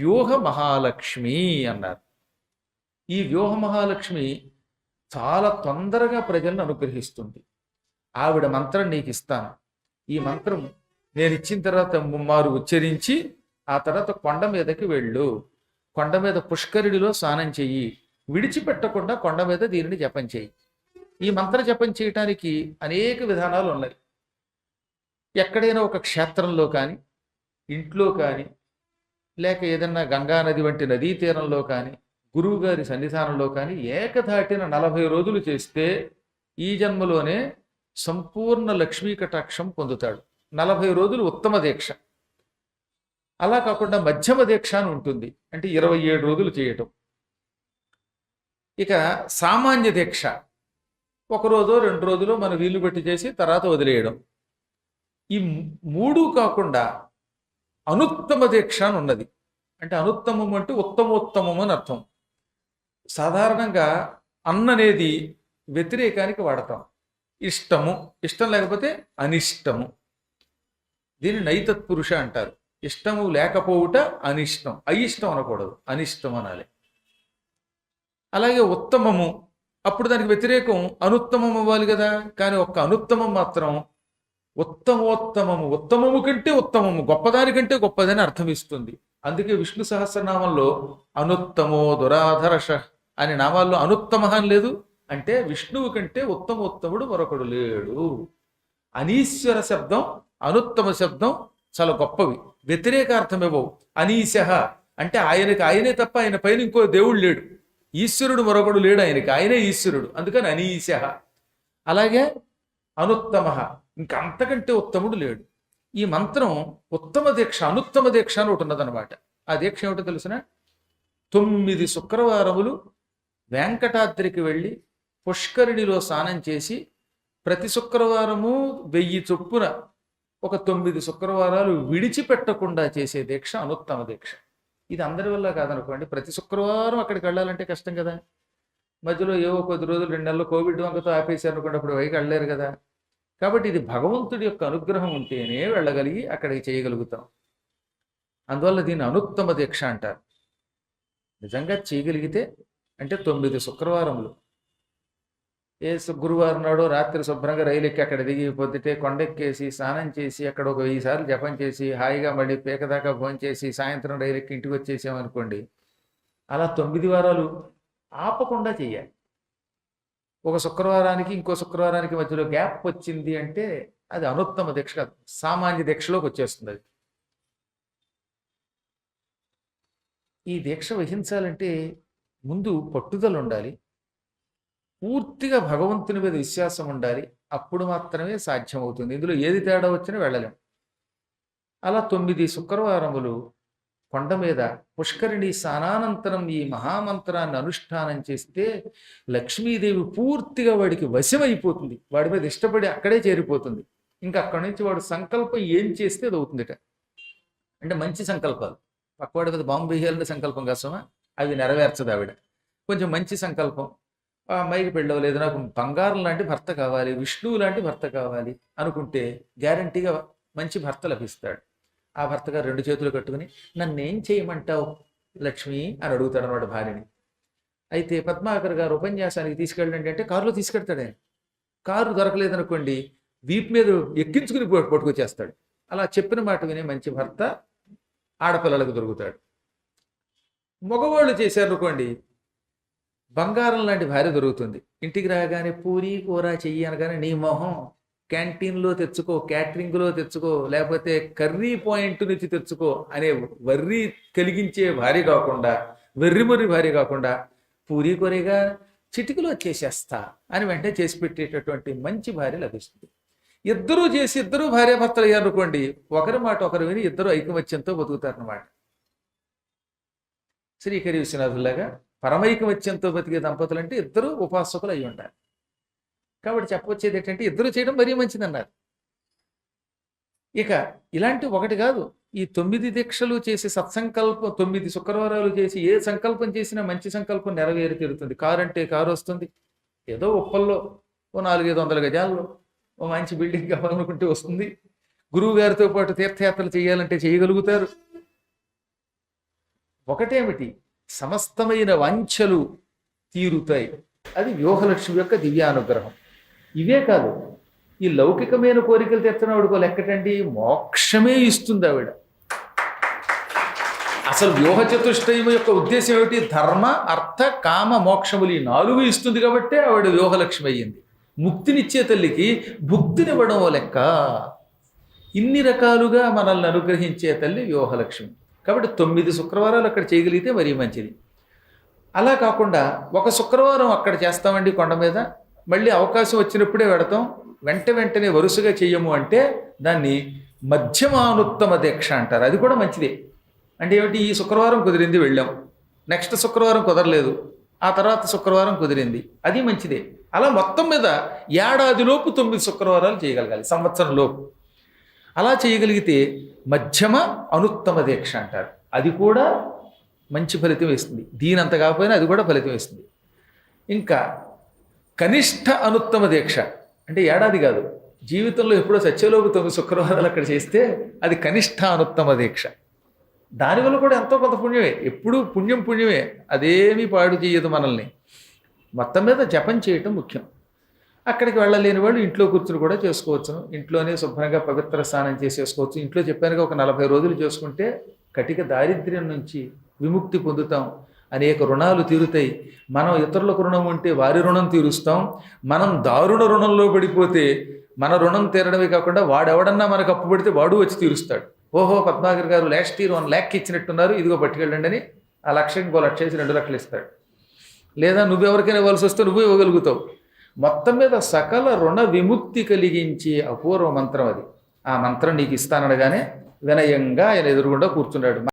వ్యూహ మహాలక్ష్మి అన్నారు. ఈ వ్యూహ మహాలక్ష్మి చాలా తొందరగా ప్రజలను అనుగ్రహిస్తుంది. ఆవిడ మంత్రం నీకు ఇస్తాను ఈ మంత్రం నేను ఇచ్చిన తర్వాత ముమ్మారు ఉచ్చరించి ఆ తర్వాత కొండ మీదకి వెళ్ళు. కొండ మీద పుష్కరిడిలో స్నానం చెయ్యి. విడిచిపెట్టకుండా కొండ మీద దీనిని జపం చెయ్యి. ఈ మంత్ర జపం చేయటానికి అనేక విధానాలు ఉన్నాయి. ఎక్కడైనా ఒక క్షేత్రంలో కానీ ఇంట్లో కానీ లేక ఏదన్నా గంగా నది వంటి నదీ తీరంలో కానీ గురువుగారి సన్నిధానంలో కానీ ఏకధాటిన నలభై రోజులు చేస్తే ఈ జన్మలోనే సంపూర్ణ లక్ష్మీ కటాక్షం పొందుతాడు. నలభై రోజులు ఉత్తమ దీక్ష. అలా కాకుండా మధ్యమ దీక్ష అని ఉంటుంది. అంటే ఇరవై ఏడు రోజులు చేయటం. ఇక సామాన్య దీక్ష. ఒక రోజు రెండు రోజులు మన వీలు పెట్టి చేసి తర్వాత వదిలేయడం. ఈ మూడు కాకుండా అనుత్తమ దీక్ష అని ఉన్నది. అంటే అనుత్తమం అంటే ఉత్తమోత్తమం అని అర్థం. సాధారణంగా అన్న అనేది వ్యతిరేకానికి వాడతాం. ఇష్టము ఇష్టం లేకపోతే అనిష్టము. దీన్ని నైతత్పురుష అంటారు. ఇష్టము లేకపోవుట అనిష్టం. అయిష్టం అనకూడదు. అనిష్టం అనాలి. అలాగే ఉత్తమము అప్పుడు దానికి వ్యతిరేకం అనుత్తమం అవ్వాలి కదా. కానీ ఒక్క అనుత్తమం మాత్రం ఉత్తమోత్తమము ఉత్తమము కంటే ఉత్తమము గొప్పదానికంటే గొప్పదని అర్థం ఇస్తుంది అందుకే విష్ణు సహస్రనామంలో అనుత్తమో దురాధరష అనే నామాల్లో అనుత్తమ అని లేదు అంటే విష్ణువు కంటే ఉత్తమోత్తముడు మరొకడు లేడు. అనీశ్వర శబ్దం అనుత్తమ శబ్దం చాలా గొప్పవి. వ్యతిరేకార్థం ఇవ్వవు అనీశ అంటే ఆయనకి ఆయనే తప్ప ఆయన పైన ఇంకో దేవుడు లేడు. ఈశ్వరుడు మరొకడు లేడు ఆయనకి ఆయనే ఈశ్వరుడు. అందుకని అనీశ. అలాగే అనుత్తమ ఇంకంతకంటే ఉత్తముడు లేడు. ఈ మంత్రం ఉత్తమ దీక్ష అనుత్తమ దీక్ష అని ఒకటి ఉన్నదనమాట ఆ దీక్ష ఏమిటో తెలిసిన? తొమ్మిది శుక్రవారములు వెంకటాద్రికి వెళ్ళి పుష్కరిణిలో స్నానం చేసి ప్రతి శుక్రవారము వెయ్యి చొప్పున ఒక తొమ్మిది శుక్రవారాలు విడిచిపెట్టకుండా చేసే దీక్ష అనుత్తమ దీక్ష. ఇది అందరి వల్ల కాదనుకోండి. ప్రతి శుక్రవారం అక్కడికి వెళ్ళాలంటే కష్టం కదా. మధ్యలో ఏవో కొద్ది రోజులు రెండు నెలలు కోవిడ్ వంకతో ఆపేసి అనుకోండి అప్పుడు పైకి వెళ్ళలేరు కదా. కాబట్టి ఇది భగవంతుడి యొక్క అనుగ్రహం ఉంటేనే వెళ్ళగలిగి అక్కడికి చేయగలుగుతాం. అందువల్ల దీన్ని అనుత్తమ దీక్ష అంటారు. నిజంగా చేయగలిగితే అంటే తొమ్మిది శుక్రవారములు. ఏ గురువారం నాడు రాత్రి శుభ్రంగా రైలు ఎక్కి అక్కడ దిగి పొద్దుటే కొండెక్కేసి స్నానం చేసి అక్కడ ఒక వెయ్యి సార్లు జపం చేసి హాయిగా మళ్ళీ పేకదాకా భోజనం చేసి సాయంత్రం రైలు ఎక్కి ఇంటికి వచ్చేసామనుకోండి అలా తొమ్మిది వారాలు ఆపకుండా చేయాలి. ఒక శుక్రవారానికి ఇంకో శుక్రవారానికి మధ్యలో గ్యాప్ వచ్చింది అంటే అది అనుత్తమ దీక్ష కాదు. సామాన్య దీక్షలోకి వచ్చేస్తుంది అది. ఈ దీక్ష వహించాలంటే ముందు పట్టుదల ఉండాలి. పూర్తిగా భగవంతుని మీద విశ్వాసం ఉండాలి. అప్పుడు మాత్రమే సాధ్యమవుతుంది. ఇందులో ఏది తేడా వచ్చినా వెళ్ళలేం. అలా తొమ్మిది శుక్రవారములు కొండ మీద పుష్కరిణి స్నానానంతరం ఈ మహామంత్రాన్ని అనుష్ఠానం చేస్తే లక్ష్మీదేవి పూర్తిగా వాడికి వశమైపోతుంది. వాడి మీద ఇష్టపడి అక్కడే చేరిపోతుంది. ఇంకా అక్కడి నుంచి వాడు సంకల్పం ఏం చేస్తే అది అవుతుందిట. అంటే మంచి సంకల్పాలు. పక్కవాడి మీద బాంబు వేయాలనే సంకల్పం కోసమా అవి నెరవేర్చదు ఆవిడ. కొంచెం మంచి సంకల్పం. ఆ అమ్మాయికి పెళ్ళవలేదు నాకు బంగారం లాంటి భర్త కావాలి విష్ణువు లాంటి భర్త కావాలి అనుకుంటే గ్యారంటీగా మంచి భర్త లభిస్తాడు. ఆ భర్త గారు రెండు చేతులు కట్టుకుని నన్నేం చేయమంటావు లక్ష్మి? అని అడుగుతాడు అన్నమాట భార్యని. అయితే పద్మాకర్ గారు ఉపన్యాసానికి తీసుకెళ్ళండి అంటే కారులో తీసుకెళ్తాడు ఆయన. కారు దొరకలేదనుకోండి వీపు మీద ఎక్కించుకుని పట్టుకొచ్చేస్తాడు. అలా చెప్పిన మాట వినే మంచి భర్త ఆడపిల్లలకు దొరుకుతాడు. మగవాళ్ళు చేశారనుకోండి బంగారం లాంటి భార్య దొరుకుతుంది. ఇంటికి రాగానే పూరి కూర చెయ్యి అనగానే నీ మొహం క్యాంటీన్లో తెచ్చుకో క్యాటరింగ్లో తెచ్చుకో లేకపోతే కర్రీ పాయింట్ నుంచి తెచ్చుకో అనే వర్రి కలిగించే భార్య కాకుండా వెర్రిమొర్రి భార్య కాకుండా పూరి కొరిగా చిటికలో చేసేస్తా అని వెంటనే చేసి పెట్టేటటువంటి మంచి భార్య లభిస్తుంది. ఇద్దరూ చేసి ఇద్దరు భార్యాభర్తలు అయ్యారనుకోండి ఒకరి మాట ఒకరు విని ఇద్దరు ఐకమత్యంతో బతుకుతారన్నమాట. శ్రీకరి విశ్వనాథులాగా పరమైకమత్యంతో బతికే దంపతులు అంటే ఇద్దరు ఉపాసకులు అయి ఉంటారు కాబట్టి చెప్పవచ్చేది ఏంటంటే ఇద్దరు చేయడం మరీ మంచిదన్నారు. ఇక ఇలాంటి ఒకటి కాదు. ఈ తొమ్మిది దీక్షలు చేసి సత్సంకల్పం తొమ్మిది శుక్రవారాలు చేసి ఏ సంకల్పం చేసినా మంచి సంకల్పం నెరవేరి తీరుతుంది. కారు అంటే కారు వస్తుంది. ఏదో ఉప్పల్లో ఓ నాలుగైదు వందల గజాల్లో ఓ మంచి బిల్డింగ్ కావాలనుకుంటే వస్తుంది. గురువు గారితో పాటు తీర్థయాత్రలు చేయాలంటే చేయగలుగుతారు. ఒకటేమిటి? సమస్తమైన వాంఛలు తీరుతాయి. అది వ్యూహలక్ష్మి యొక్క దివ్యానుగ్రహం. ఇవే కాదు ఈ లౌకికమైన కోరికలు తెచ్చిన ఆవిడకో లెక్కటండి మోక్షమే ఇస్తుంది ఆవిడ. అసలు వ్యూహ చతుష్టయం యొక్క ఉద్దేశం ఏమిటి? ధర్మ అర్థ కామ మోక్షములు ఈ నాలుగు ఇస్తుంది కాబట్టి ఆవిడ వ్యూహలక్ష్మి అయ్యింది. ముక్తినిచ్చే తల్లికి భుక్తినివ్వడం ఓ లెక్క. ఇన్ని రకాలుగా మనల్ని అనుగ్రహించే తల్లి వ్యూహలక్ష్మి. కాబట్టి తొమ్మిది శుక్రవారాలు అక్కడ చేయగలిగితే మరీ మంచిది. అలా కాకుండా ఒక శుక్రవారం అక్కడ చేస్తామండి కొండ మీద. మళ్ళీ అవకాశం వచ్చినప్పుడే పెడతాం. వెంట వెంటనే వరుసగా చెయ్యము అంటే దాన్ని మధ్యమానుత్తమ దీక్ష అంటారు. అది కూడా మంచిదే. అంటే ఏమిటి? ఈ శుక్రవారం కుదిరింది వెళ్ళాం. నెక్స్ట్ శుక్రవారం కుదరలేదు. ఆ తర్వాత శుక్రవారం కుదిరింది. అది మంచిదే. అలా మొత్తం మీద ఏడాదిలోపు తొమ్మిది శుక్రవారాలు చేయగలగాలి సంవత్సరంలోపు అలా చేయగలిగితే మధ్యమ అనుత్తమ దీక్ష అంటారు. అది కూడా మంచి ఫలితం ఇస్తుంది. అంత కాకపోయినా అది కూడా ఫలితం ఇస్తుంది. ఇంకా కనిష్ట అనుత్తమ దీక్ష. అంటే ఏడాది కాదు. జీవితంలో ఎప్పుడో సత్యలోపు తొమ్మిది శుక్రవారాలు అక్కడ చేస్తే అది కనిష్ట అనుత్తమ దీక్ష. దానివల్ల కూడా ఎంతో కొంత పుణ్యమే. ఎప్పుడూ పుణ్యం పుణ్యమే. అదేమీ పాడు చేయదు మనల్ని. మొత్తం మీద జపం చేయటం ముఖ్యం. అక్కడికి వెళ్ళలేని వాళ్ళు ఇంట్లో కూర్చుని కూడా చేసుకోవచ్చు. ఇంట్లోనే శుభ్రంగా పవిత్ర స్నానం చేసేసుకోవచ్చు. ఇంట్లో చెప్పానుగా ఒక నలభై రోజులు చేసుకుంటే కటిక దారిద్ర్యం నుంచి విముక్తి పొందుతాం. అనేక రుణాలు తీరుతాయి. మనం ఇతరులకు రుణం ఉంటే వారి రుణం తీరుస్తాం. మనం దారుణ రుణంలో పడిపోతే మన రుణం తీరడమే కాకుండా వాడెవడన్నా మనకు అప్పు పడితే వాడు వచ్చి తీరుస్తాడు. ఓహో పద్మాగర్ గారు లాస్ట్ ఇయర్ వన్ ల్యాక్ ఇచ్చినట్టున్నారు. ఇదిగో పట్టుకెళ్ళండి అని ఆ లక్షకి ఇంకో లక్ష వేసి రెండు లక్షలు ఇస్తాడు. లేదా నువ్వెవరికైనా ఇవ్వాల్సి వస్తే నువ్వు ఇవ్వగలుగుతావు. మొత్తం మీద సకల రుణ విముక్తి కలిగించే అపూర్వ మంత్రం అది. ఆ మంత్రం నీకు ఇస్తానడగానే వినయంగా ఆయన ఎదురుగుండా కూర్చున్నాడు.